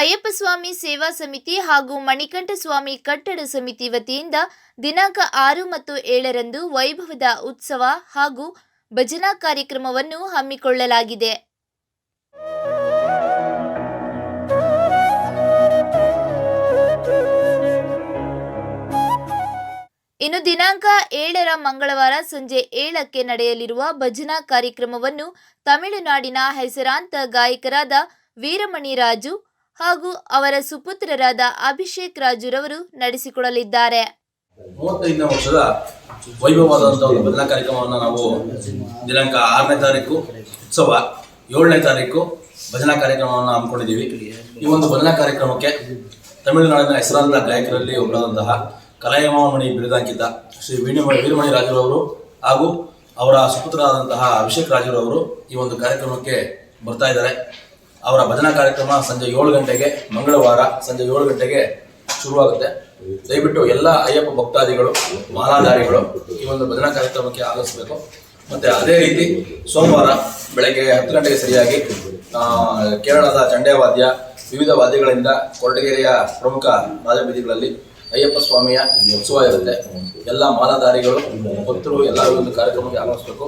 ಅಯ್ಯಪ್ಪ ಸ್ವಾಮಿ ಸೇವಾ ಸಮಿತಿ ಹಾಗೂ ಮಣಿಕಂಠ ಸ್ವಾಮಿ ಕಟ್ಟಡ ಸಮಿತಿ ವತಿಯಿಂದ ದಿನಾಂಕ ಆರು ಮತ್ತು ಏಳರಂದು ವೈಭವದ ಉತ್ಸವ ಹಾಗೂ ಭಜನಾ ಕಾರ್ಯಕ್ರಮವನ್ನು ಹಮ್ಮಿಕೊಳ್ಳಲಾಗಿದೆ. ಇನ್ನು ದಿನಾಂಕ ಏಳರ ಮಂಗಳವಾರ ಸಂಜೆ ಏಳಕ್ಕೆ ನಡೆಯಲಿರುವ ಭಜನಾ ಕಾರ್ಯಕ್ರಮವನ್ನು ತಮಿಳುನಾಡಿನ ಹೆಸರಾಂತ ಗಾಯಕರಾದ ವೀರಮಣಿ ರಾಜು ಹಾಗೂ ಅವರ ಸುಪುತ್ರರಾದ ಅಭಿಷೇಕ್ ರಾಜುರವರು ನಡೆಸಿಕೊಡಲಿದ್ದಾರೆ. ಮೂವತ್ತೈದನೇ ವರ್ಷದ ವೈಭವವಾದಂಥ ಒಂದು ಭಜನಾ ಕಾರ್ಯಕ್ರಮವನ್ನು ನಾವು ದಿನಾಂಕ ಆರನೇ ತಾರೀಕು, ಉತ್ಸವ ಏಳನೇ ತಾರೀಕು ಭಜನಾ ಕಾರ್ಯಕ್ರಮವನ್ನು ಹಮ್ಮಿಕೊಂಡಿದ್ದೀವಿ. ಈ ಒಂದು ಭಜನಾ ಕಾರ್ಯಕ್ರಮಕ್ಕೆ ತಮಿಳುನಾಡಿನ ಹೆಸರಾಂತ ಗಾಯಕರಲ್ಲಿ ಒಬ್ಬರಾದಂತಹ ಕಲಾಯಮಣಿ ಬಿರುದಾಂಕಿತ ಶ್ರೀ ವೀಣಮಣಿ ವೀರಮಣಿ ರಾಜುರವರು ಹಾಗೂ ಅವರ ಸುಪುತ್ರರಾದಂತಹ ಅಭಿಷೇಕ್ ರಾಜುರವರು ಈ ಒಂದು ಕಾರ್ಯಕ್ರಮಕ್ಕೆ ಬರ್ತಾ ಇದ್ದಾರೆ. ಅವರ ಭಜನಾ ಕಾರ್ಯಕ್ರಮ ಸಂಜೆ ಏಳು ಗಂಟೆಗೆ ಮಂಗಳವಾರ ಸಂಜೆ ಏಳು ಗಂಟೆಗೆ ಶುರುವಾಗುತ್ತೆ. ದಯವಿಟ್ಟು ಎಲ್ಲ ಅಯ್ಯಪ್ಪ ಭಕ್ತಾದಿಗಳು, ಮಾಲಾಧಾರಿಗಳು ಈ ಒಂದು ಭಜನಾ ಕಾರ್ಯಕ್ರಮಕ್ಕೆ ಆಗಮಿಸಬೇಕು. ಮತ್ತೆ ಅದೇ ರೀತಿ ಸೋಮವಾರ ಬೆಳಗ್ಗೆ ಹತ್ತು ಗಂಟೆಗೆ ಸರಿಯಾಗಿ ಕೇರಳದ ಚಂಡೆ ವಾದ್ಯ ವಿವಿಧ ವಾದ್ಯಗಳಿಂದ ಕೊರಟಗೆರೆಯ ಪ್ರಮುಖ ರಾಜಬೀದಿಗಳಲ್ಲಿ ಅಯ್ಯಪ್ಪ ಸ್ವಾಮಿಯ ಉತ್ಸವ ಇರುತ್ತೆ. ಎಲ್ಲ ಮಾಲಾಧಾರಿಗಳು, ಭಕ್ತರು ಎಲ್ಲರೂ ಒಂದು ಕಾರ್ಯಕ್ರಮಕ್ಕೆ ಆಗಮಿಸಬೇಕು.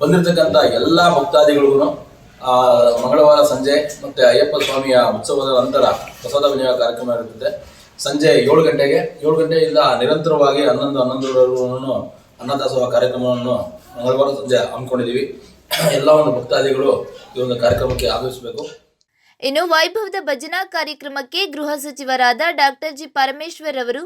ಬಂದಿರತಕ್ಕಂಥ ಎಲ್ಲ ಭಕ್ತಾದಿಗಳಿಗೂ ಮಂಗಳವಾರ ಸಂಜೆ ಮತ್ತೆ ಅಯ್ಯಪ್ಪ ಸ್ವಾಮಿಯ ಉತ್ಸವದ ನಂತರ ಪ್ರಸಾದ ವಿನಿಯೋಗ ಕಾರ್ಯಕ್ರಮ ಇರುತ್ತದೆ. ಸಂಜೆ ಏಳು ಗಂಟೆಗೆ, ಏಳು ಗಂಟೆಯಿಂದ ನಿರಂತರವಾಗಿ ಹನ್ನೊಂದು ಹನ್ನೊಂದರವರೆಗೂ ಅನ್ನದಾಸೋಹ ಕಾರ್ಯಕ್ರಮವನ್ನು ಮಂಗಳವಾರ ಸಂಜೆ ಹಮ್ಮಿಕೊಂಡಿದ್ದೀವಿ. ಎಲ್ಲ ಒಂದು ಭಕ್ತಾದಿಗಳು ಈ ಒಂದು ಕಾರ್ಯಕ್ರಮಕ್ಕೆ ಆಗಮಿಸಬೇಕು. ಇನ್ನು ವೈಭವದ ಭಜನಾ ಕಾರ್ಯಕ್ರಮಕ್ಕೆ ಗೃಹ ಸಚಿವರಾದ ಡಾಕ್ಟರ್ ಜಿ ಪರಮೇಶ್ವರ್ ಅವರು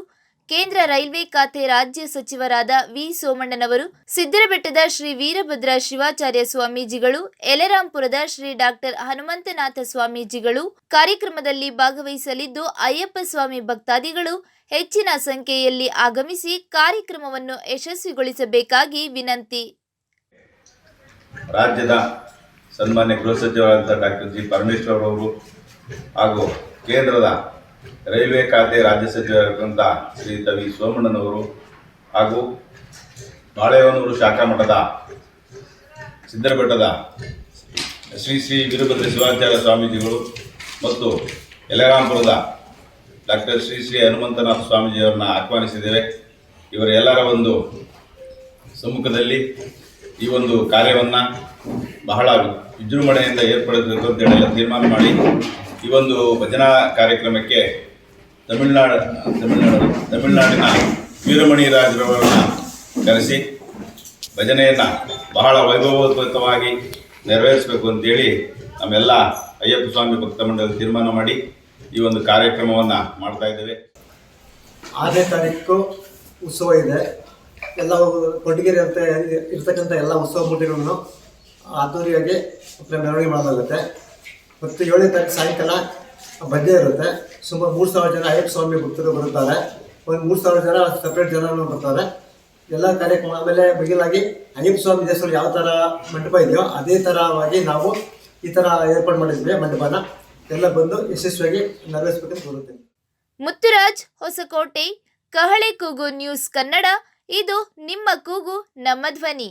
ಕೇಂದ್ರ ರೈಲ್ವೆ ಖಾತೆ ರಾಜ್ಯ ಸಚಿವರಾದ ವಿ ಸೋಮಣ್ಣನವರು ಸಿದ್ದರಬೆಟ್ಟದ ಶ್ರೀ ವೀರಭದ್ರ ಶಿವಾಚಾರ್ಯ ಸ್ವಾಮೀಜಿಗಳು, ಯಲರಾಂಪುರದ ಶ್ರೀ ಡಾಕ್ಟರ್ ಹನುಮಂತನಾಥ ಸ್ವಾಮೀಜಿಗಳು ಕಾರ್ಯಕ್ರಮದಲ್ಲಿ ಭಾಗವಹಿಸಲಿದ್ದು, ಅಯ್ಯಪ್ಪ ಸ್ವಾಮಿ ಭಕ್ತಾದಿಗಳು ಹೆಚ್ಚಿನ ಸಂಖ್ಯೆಯಲ್ಲಿ ಆಗಮಿಸಿ ಕಾರ್ಯಕ್ರಮವನ್ನು ಯಶಸ್ವಿಗೊಳಿಸಬೇಕಾಗಿ ವಿನಂತಿ. ರಾಜ್ಯದ ಸನ್ಮಾನ್ಯ ಗೃಹ ಸಚಿವರಾದಂಥ ಡಾಕ್ಟರ್ ಜಿ. ಪರಮೇಶ್ವರ್ ಅವರು ಹಾಗೂ ಕೇಂದ್ರದ ರೈಲ್ವೆ ಖಾತೆ ರಾಜ್ಯ ಸಚಿವರಾದಂಥ ಶ್ರೀ ವಿ ಸೋಮಣ್ಣನವರು ಹಾಗೂ ಬಾಳೆಹೊನ್ನೂರು ಶಾಖಾ ಮಠದ ಸಿದ್ದರಬೆಟ್ಟದ ಶ್ರೀ ಶ್ರೀ ವೀರಭದ್ರ ಶಿವಾಚಾರ್ಯ ಸ್ವಾಮೀಜಿಗಳು ಮತ್ತು ಯಲರಾಂಪುರದ ಡಾಕ್ಟರ್ ಶ್ರೀ ಶ್ರೀ ಹನುಮಂತನಾಥ ಸ್ವಾಮೀಜಿಯವರನ್ನ ಆಹ್ವಾನಿಸಿದ್ದೇವೆ. ಇವರ ಎಲ್ಲರ ಒಂದು ಸಮ್ಮುಖದಲ್ಲಿ ಈ ಒಂದು ಕಾರ್ಯವನ್ನು ಬಹಳ ವಿಜೃಂಭಣೆಯಿಂದ ಏರ್ಪಡಿಸಬೇಕು ಅಂತೇಳಿ ತೀರ್ಮಾನ ಮಾಡಿ ಈ ಒಂದು ಭಜನಾ ಕಾರ್ಯಕ್ರಮಕ್ಕೆ ತಮಿಳುನಾಡು ತಮಿಳುನಾಡು, ತಮಿಳುನಾಡಿನ ವೀರಮಣಿ ರಾಜರವರನ್ನ ಕರೆಸಿ ಭಜನೆಯನ್ನು ಬಹಳ ವೈಭವೋಪೇತವಾಗಿ ನೆರವೇರಿಸಬೇಕು ಅಂತೇಳಿ ನಮ್ಮೆಲ್ಲ ಅಯ್ಯಪ್ಪ ಸ್ವಾಮಿ ಭಕ್ತ ಮಂಡಳಿ ತೀರ್ಮಾನ ಮಾಡಿ ಈ ಒಂದು ಕಾರ್ಯಕ್ರಮವನ್ನು ಮಾಡ್ತಾ ಇದ್ದೇವೆ. ಆರನೇ ತಾರೀಕು ಉತ್ಸವ ಇದೆ. ಎಲ್ಲ ಕೊಟ್ಟಿಗೆರೆ ಅಂತ ಇರ್ತಕ್ಕಂಥ ಎಲ್ಲ ಉತ್ಸವ ಮೂರ್ತಿಗಳನ್ನು ಅದ್ದೂರಿಯಾಗಿ ಮೆರವಣಿಗೆ ಮಾಡಲಾಗುತ್ತೆ. ಮತ್ತು ಏಳನೇ ತಾರೀಕು ಸಾಯಂಕಾಲ ಭಜನೆ ಇರುತ್ತೆ. ಸುಮಾರು ಮೂರು ಸಾವಿರ ಜನ ಅಯ್ಯಪ್ಪ ಸ್ವಾಮಿ ಭಕ್ತರು ಬರುತ್ತಾರೆ. ಒಂದು ಮೂರು ಸಾವಿರ ಜನ ಸಪ್ರೇಟ್ ಜನರು ಬರ್ತಾರೆ. ಎಲ್ಲ ಕಾರ್ಯಕ್ರಮ ಆಮೇಲೆ ಬಗಿಲಾಗಿ ಅಯ್ಯಪ್ಪ ಸ್ವಾಮಿ ದೇವಸ್ಥಾನ ಯಾವ ಥರ ಮಂಟಪ ಇದೆಯೋ ಅದೇ ಥರವಾಗಿ ನಾವು ಈ ಥರ ಏರ್ಪಾಡು ಮಾಡಿದ್ವಿ ಮಂಟಪನ. ಎಲ್ಲ ಬಂದು ಯಶಸ್ವಿಯಾಗಿ ನೆರವೇರಿಸ್ಬೇಕಂತ ಕೋರುತ್ತೇನೆ. ಮುತ್ತುರಾಜ್ ಹೊಸಕೋಟೆ, ಕಹಳೆ ಕೂಗು ನ್ಯೂಸ್ ಕನ್ನಡ. ಇದು ನಿಮ್ಮ ಕೂಗು, ನಮ್ಮ ಧ್ವನಿ.